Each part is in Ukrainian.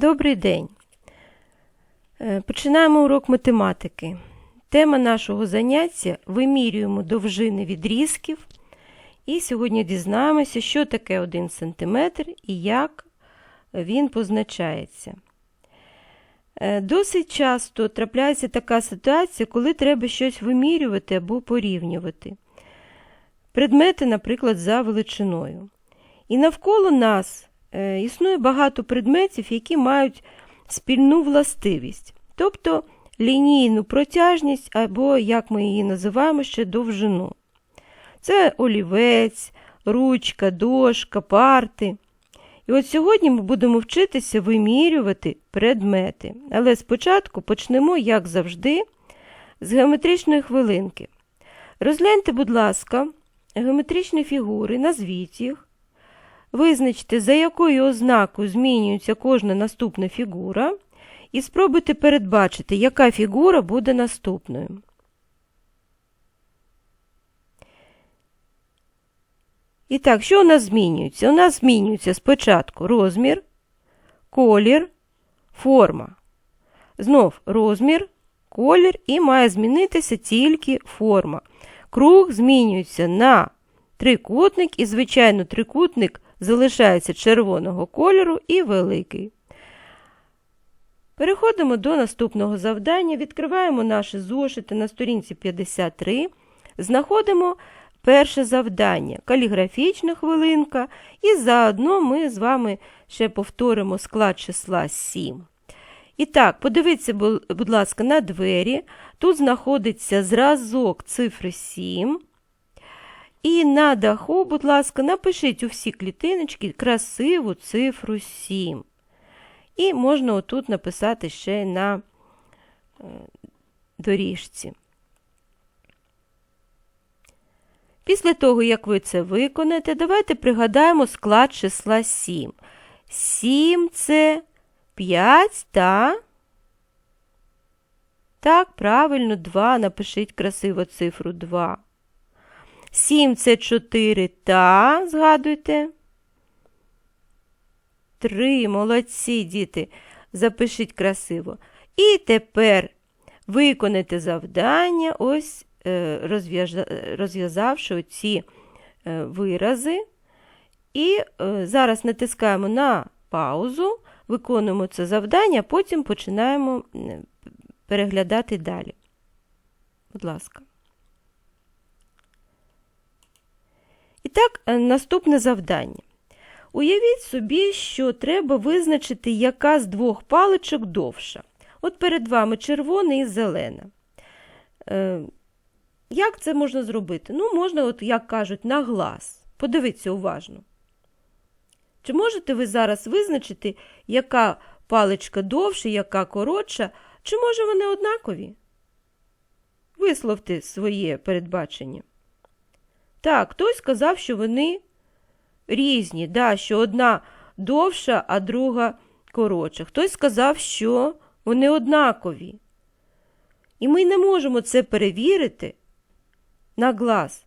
Добрий день. Е, Починаємо урок математики. Тема нашого заняття вимірюємо довжини відрізків. І сьогодні дізнаємося, що таке 1 см і як він позначається. Е, Досить часто трапляється така ситуація, коли треба щось вимірювати або порівнювати. Предмети, наприклад, за величиною. І навколо нас існує багато предметів, які мають спільну властивість, тобто лінійну протяжність, або, як ми її називаємо, ще довжину. Це олівець, ручка, дошка, парти. І от сьогодні ми будемо вчитися вимірювати предмети. Але спочатку почнемо, як завжди, з геометричної хвилинки. Розгляньте, будь ласка, геометричні фігури, назвіть їх. Визначте, за якою ознакою змінюється кожна наступна фігура, і спробуйте передбачити, яка фігура буде наступною. І так, що у нас змінюється? У нас змінюється спочатку розмір, колір, форма. Знов розмір, колір і має змінитися тільки форма. Круг змінюється на трикутник, і, звичайно, трикутник залишається червоного кольору і великий. Переходимо до наступного завдання. Відкриваємо наші зошити на сторінці 53. Знаходимо перше завдання каліграфічна хвилинка. І заодно ми з вами ще повторимо склад числа 7. І так, подивіться, будь ласка, на двері. Тут знаходиться зразок цифри 7. І на даху, будь ласка, напишіть у всі клітиночки красиву цифру 7. І можна отут написати ще на доріжці. Після того, як ви це виконаєте, давайте пригадаємо склад числа 7. 7 це 5 та. Так, правильно, 2. Напишіть красиво цифру 2. 7 це 4 та, згадуйте. 3, молодці, діти. Запишіть красиво. І тепер виконайте завдання, ось розв'язавши оці вирази. І зараз натискаємо на паузу, виконуємо це завдання, потім починаємо переглядати далі. Будь ласка. І так, наступне завдання. Уявіть собі, що треба визначити, яка з двох паличок довша. От перед вами червона і зелена. Е, як це можна зробити? Ну, можна, от, як кажуть, на глаз. Подивіться уважно. Чи можете ви зараз визначити, яка паличка довша, яка коротша, чи може вони однакові? Висловте своє передбачення. Так, хтось сказав, що вони різні, да, що одна довша, а друга коротша. Хтось сказав, що вони однакові. І ми не можемо це перевірити на глаз.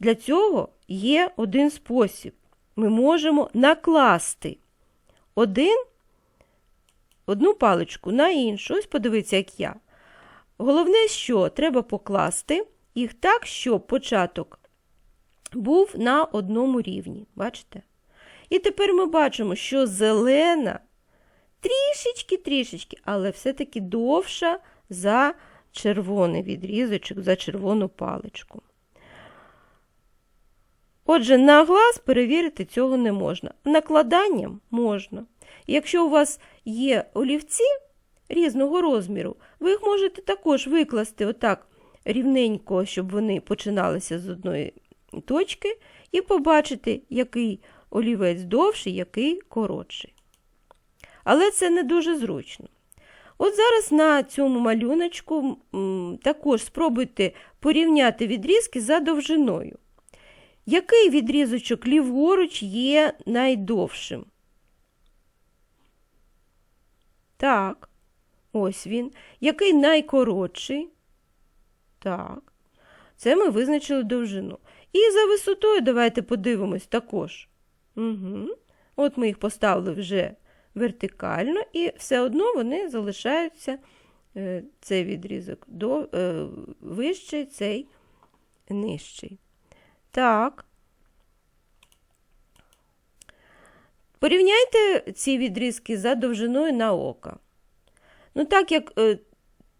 Для цього є один спосіб. Ми можемо накласти один, одну паличку на іншу. Ось подивіться, як я. Головне, що треба покласти їх так, щоб початок був на одному рівні. Бачите? І тепер ми бачимо, що зелена трішечки-трішечки, але все-таки довша за червоний відрізочок, за червону паличку. Отже, на глаз перевірити цього не можна. Накладанням можна. Якщо у вас є олівці різного розміру, ви їх можете також викласти отак рівненько, щоб вони починалися з одної точки, і побачити, який олівець довший, який коротший. Але це не дуже зручно. От зараз на цьому малюночку також спробуйте порівняти відрізки за довжиною. Який відрізочок ліворуч є найдовшим? Так, ось він. Який найкоротший? Так. Це ми визначили довжину. І за висотою давайте подивимось також. Угу. От ми їх поставили вже вертикально, і все одно вони залишаються е, цей відрізок до, е, вищий, цей нижчий. Так. Порівняйте ці відрізки за довжиною на око. Ну, так як е,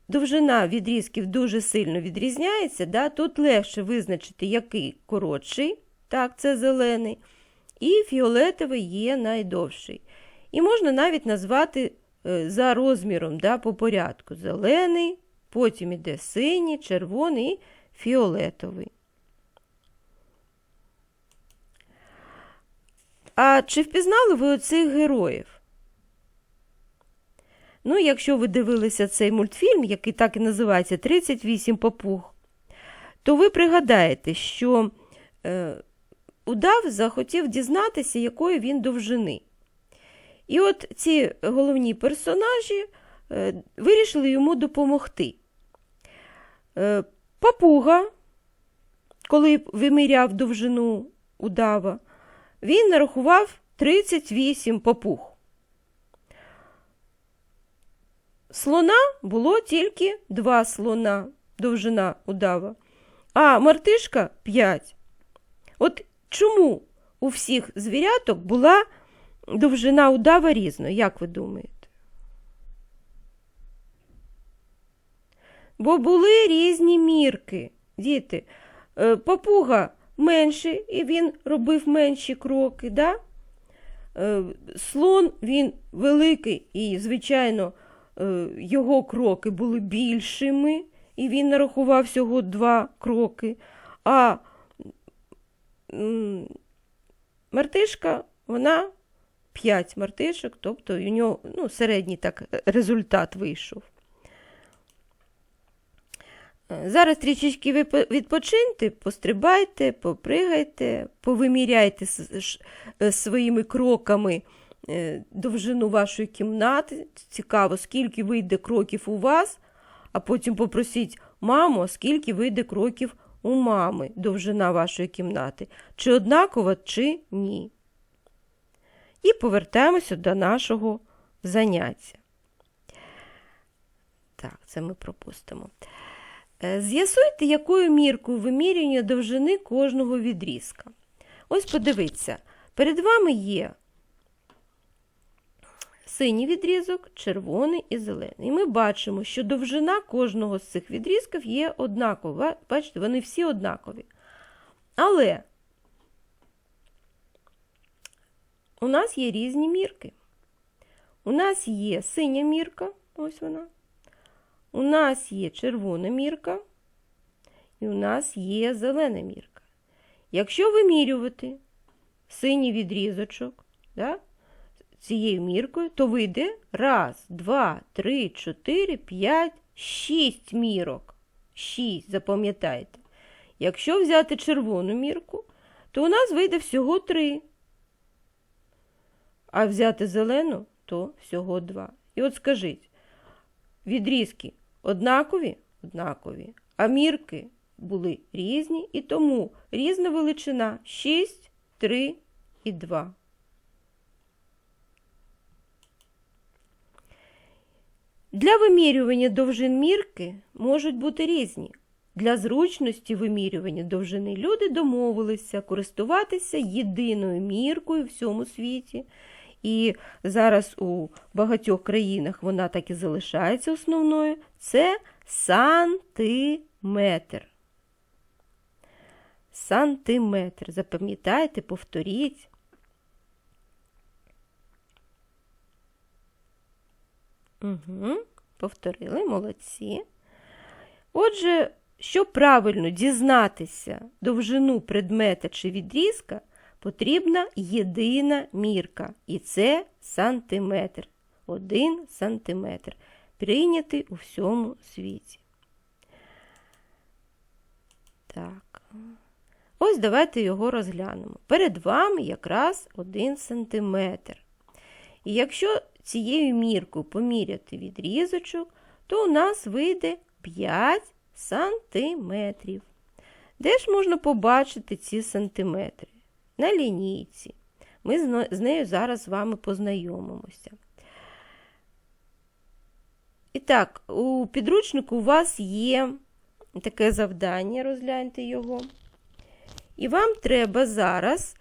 довжина відрізків дуже сильно відрізняється, да, тут легше визначити, який коротший, так, це зелений, і фіолетовий є найдовший. І можна навіть назвати е, за розміром да, по порядку. Зелений, потім іде синій, червоний і фіолетовий. А чи впізнали ви оцих героїв? Ну, якщо ви дивилися цей мультфільм, який так і називається 38 папуг, то ви пригадаєте, що е, удав захотів дізнатися, якої він довжини. І от ці головні персонажі е, вирішили йому допомогти. Е, папуга, коли виміряв довжину удава, він нарахував 38 папуг. Слона було тільки два слона, довжина удава, а мартишка 5. От чому у всіх звіряток була довжина удава різна, як ви думаєте? Бо були різні мірки, діти. Е, Папуга менший, і він робив менші кроки. Да? Е, Слон він великий і, звичайно, його кроки були більшими, і він нарахував всього два кроки. А мартишка, вона п'ять мартишок, тобто у нього ну, середній так результат вийшов. Е, Зараз трішечки відпочиньте, пострибайте, попригайте, повиміряйте е, своїми кроками е, довжину вашої кімнати. Цікаво, скільки вийде кроків у вас, а потім попросіть маму, скільки вийде кроків у мами, довжина вашої кімнати, чи однакова, чи ні. І повертаємося до нашого заняття. Так, це ми пропустимо. Е, З'ясуйте, якою міркою вимірювання довжини кожного відрізка. Ось подивіться, перед вами є синій відрізок, червоний і зелений. І ми бачимо, що довжина кожного з цих відрізків є однакова. Бачите, вони всі однакові. Але у нас є різні мірки. У нас є синя мірка, ось вона. У нас є червона мірка, і у нас є зелена мірка. Якщо вимірювати синій відрізочок да, цією міркою, то вийде раз, два, три, чотири, п'ять, шість мірок. Шість, запам'ятайте. Якщо взяти червону мірку, то у нас вийде всього три. А взяти зелену, то всього два. І от скажіть, відрізки однакові? Однакові. А мірки були різні, і тому різна величина 6, 3 і 2. Для вимірювання довжин мірки можуть бути різні. Для зручності вимірювання довжини люди домовилися користуватися єдиною міркою в всьому світі. І зараз у багатьох країнах вона так і залишається основною. Це сантиметр. Сантиметр. Запам'ятайте, повторіть. Угу, повторили, молодці. Отже, щоб правильно дізнатися довжину предмета чи відрізка, потрібна єдина мірка, і це сантиметр. Один сантиметр, прийнятий у всьому світі. Так. Ось давайте його розглянемо. Перед вами якраз один сантиметр. І якщо цією міркою поміряти відрізочок, то у нас вийде 5 сантиметрів. Де ж можна побачити ці сантиметри? На лінійці. Ми з нею зараз з вами познайомимося. І так, у підручнику у вас є таке завдання, розгляньте його. І вам треба зараз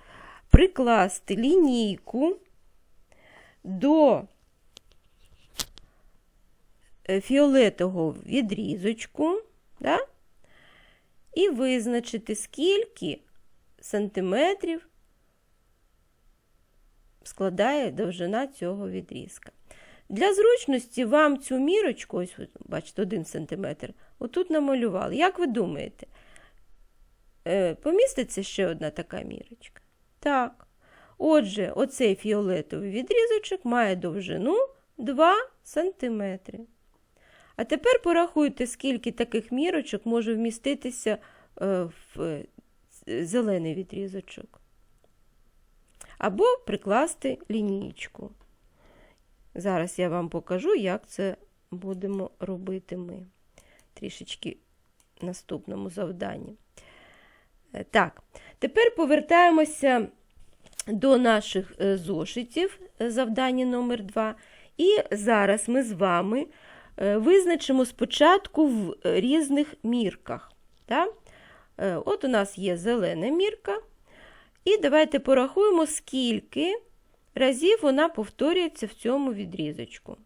прикласти лінійку до е, фіолетового відрізочку, да? і визначити, скільки сантиметрів складає довжина цього відрізка. Для зручності вам цю мірочку, ось бачите, 1 см, отут намалювали. Як ви думаєте, е, поміститься ще одна така мірочка? Так. Отже, оцей фіолетовий відрізочок має довжину 2 см. А тепер порахуйте, скільки таких мірочок може вміститися е, в е, зелений відрізочок. Або прикласти лінієчку. Зараз я вам покажу, як це будемо робити ми. Трішечки наступному завданні. Е, Так, тепер повертаємося до наших зошитів завдання номер 2 І зараз ми з вами визначимо спочатку в різних мірках. Так? От у нас є зелена мірка. І давайте порахуємо, скільки разів вона повторюється в цьому відрізочку.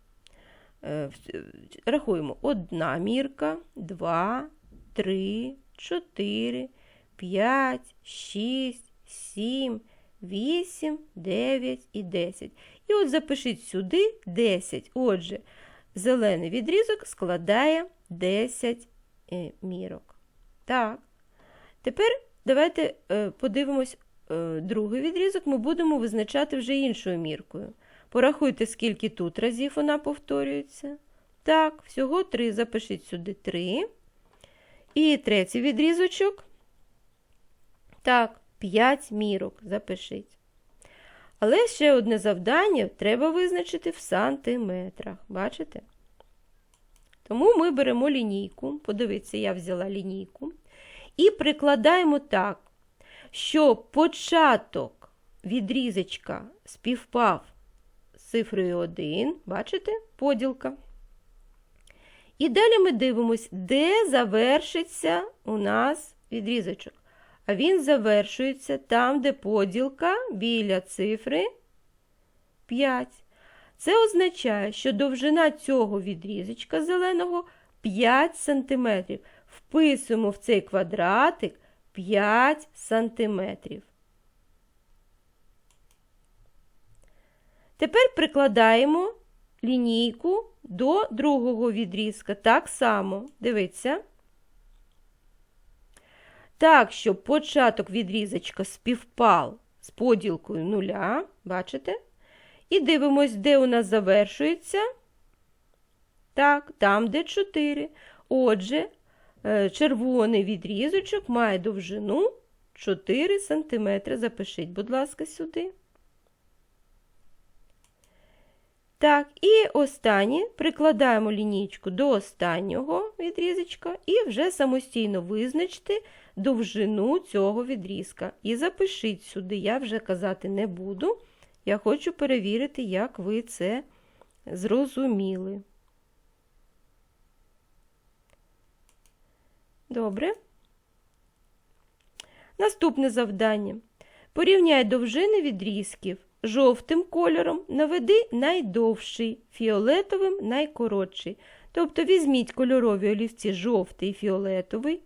Рахуємо одна мірка, два, три, чотири, п'ять, шість, сім, вісім, дев'ять і десять. І от запишіть сюди 10. Отже, зелений відрізок складає 10 е, мірок. Так. Тепер давайте е, подивимось Е, другий відрізок ми будемо визначати вже іншою міркою. Порахуйте, скільки тут разів вона повторюється. Так, всього три. Запишіть сюди три. І третій відрізочок. Так, 5 мірок. Запишіть. Але ще одне завдання треба визначити в сантиметрах. Бачите? Тому ми беремо лінійку. Подивіться, я взяла лінійку. І прикладаємо так що початок відрізочка співпав з цифрою 1, бачите, поділка. І далі ми дивимося, де завершиться у нас відрізочок. Він завершується там, де поділка біля цифри 5. Це означає, що довжина цього відрізочка зеленого 5 см. Вписуємо в цей квадратик 5 сантиметрів. Тепер прикладаємо лінійку до другого відрізка. Так само, дивіться. Так, щоб початок відрізочка співпав з поділкою нуля, бачите? І дивимось, де у нас завершується. Так, там, де 4. Отже, Е, червоний відрізочок має довжину 4 см. Запишіть, будь ласка, сюди. Так, і останнє прикладаємо лінійку до останнього відрізочка і вже самостійно визначте довжину цього відрізка. І запишіть сюди, я вже казати не буду. Я хочу перевірити, як ви це зрозуміли. Добре. Наступне завдання. Порівняй довжини відрізків. Жовтим кольором наведи найдовший, фіолетовим найкоротший. Тобто візьміть кольорові олівці жовтий і фіолетовий.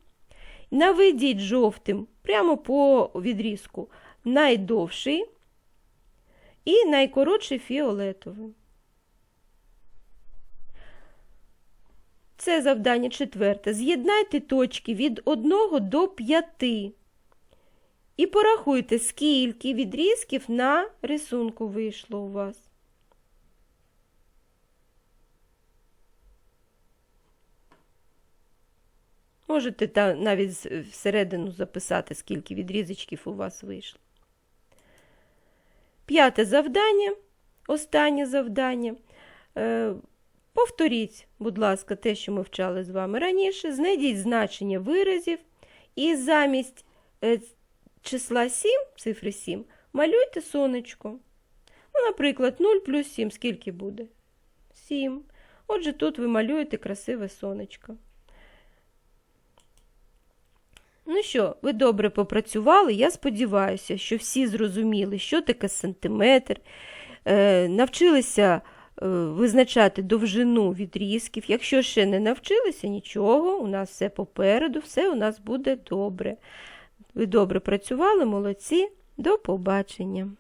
Наведіть жовтим прямо по відрізку найдовший і найкоротший фіолетовий. Це завдання четверте. З'єднайте точки від 1 до 5. І порахуйте, скільки відрізків на рисунку вийшло у вас. Можете навіть всередину записати, скільки відрізочків у вас вийшло. П'яте завдання, останнє завдання. Е, Повторіть, будь ласка, те, що ми вчали з вами раніше, знайдіть значення виразів і замість е, числа 7, цифри 7, малюйте сонечко. Ну, Наприклад, 0 плюс 7 скільки буде? 7. Отже, тут ви малюєте красиве сонечко. Ну що, ви добре попрацювали. Я сподіваюся, що всі зрозуміли, що таке сантиметр, е, навчилися е, визначати довжину відрізків. Якщо ще не навчилися, нічого, у нас все попереду, все у нас буде добре. Ви добре працювали, молодці. До побачення.